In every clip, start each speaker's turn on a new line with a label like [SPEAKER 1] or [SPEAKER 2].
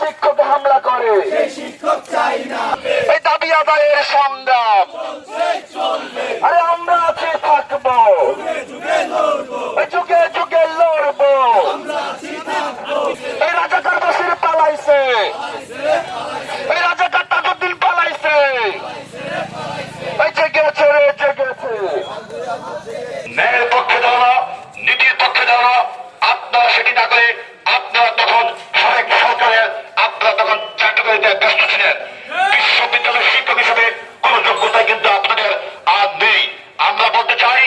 [SPEAKER 1] শিক্ষক হামলা করে এই দাবি আদায়ের সংগ্রাম। আরে আমরা সেটি করে আপনারা তখন সাবেক সরকারের আপনারা তখন চাকরিতে ব্যস্ত ছিলেন। বিশ্ববিদ্যালয়ের শিক্ষক হিসেবে কোন যোগ্যতা কিন্তু আপনাদের আর নেই। আমরা বলতে চাই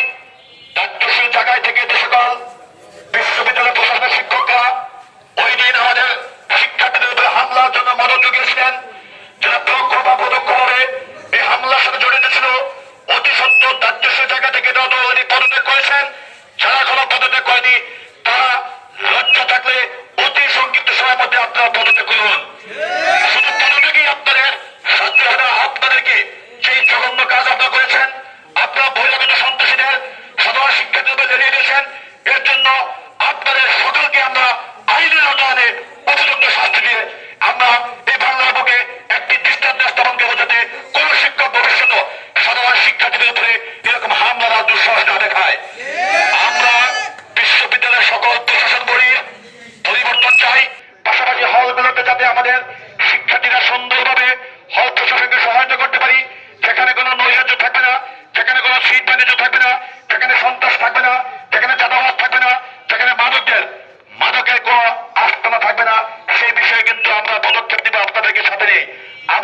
[SPEAKER 1] দায়িত্বশীল জায়গায় থেকে যে সকল বিশ্ববিদ্যালয় প্রশাসনের শিক্ষকরা ওই দিন আমাদের শিক্ষার্থীদের উপরে হামলার জন্য মদত জুগিয়েছিলেন। যারা প্রক্ষ বা পদক্ষভাবে এই হামলার সাথে জড়িত ছিল অতি সত্য দায়িত্বশীল জায়গা থেকে যত পদত্যাগ করেছেন। যারা এখনও পদত্যাগ করেনি আইনের উপযুক্ত শাস্তি দিয়ে আমরা এই বাংলার বুকে একটি দৃষ্টান্ত স্থাপন করব যাতে কোন শিক্ষক ভবিষ্যৎ সাধারণ শিক্ষার্থীদের উপরে এরকম হামলা দুঃসাহস না দেখায়। আমরা বিশ্ববিদ্যালয়ের সকল প্রশাসন বলি পরিবর্তন চাই। পাশাপাশি হলগুলোতে যাতে আমাদের শিক্ষার্থীরা সুন্দরভাবে হল প্রশাসনকে সহায়তা করতে পারি, যেখানে কোনো নৈরাজ্য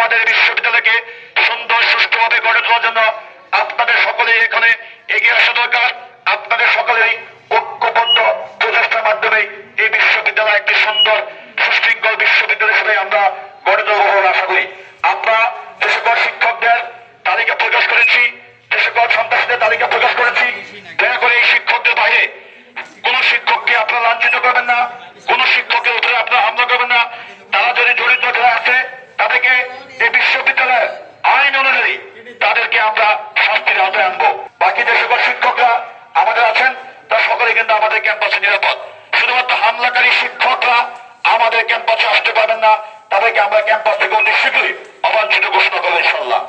[SPEAKER 1] আমাদের বিশ্ববিদ্যালয়কে সুন্দর, সুষ্ঠুভাবে গড়ে তোলার জন্য আপনাদের সকলেই এখানে এগিয়ে আসা দরকার। আপনাদের সকলেরই ঐক্যবদ্ধ প্রচেষ্টার মাধ্যমে এই বিশ্ববিদ্যালয় একটি সুন্দর, সুশৃঙ্খল বিশ্ববিদ্যালয় হিসেবে আমরা গড়ে তুলব বলে আশা করি। আমরা যে সকল শিক্ষকদের তালিকা প্রকাশ করেছি, যে সকল সন্ত্রাসীদের তালিকা প্রকাশ করেছি, দয়া করে এই শিক্ষকদের বাইরে কোন শিক্ষককে আপনারা লাঞ্ছিত করবেন না কোন শিক্ষকের উপরে আপনারা হামলা করবেন না তারা যদি জড়িত যারা আছে তাদেরকে এই বিশ্ববিদ্যালয়ের আইন অনুযায়ী তাদেরকে আমরা শাস্তির আওতায় আনব বাকি যে সকল শিক্ষকরা আমাদের আছেন কিন্তু আমাদের ক্যাম্পাসে নিরাপদ। শুধুমাত্র হামলাকারী শিক্ষকরা আমাদের ক্যাম্পাসে আসতে পারবেন না, তাদেরকে আমরা ক্যাম্পাস থেকে অতি শীঘ্রই অবাঞ্ছিত ঘোষণা করব ইনশাল্লাহ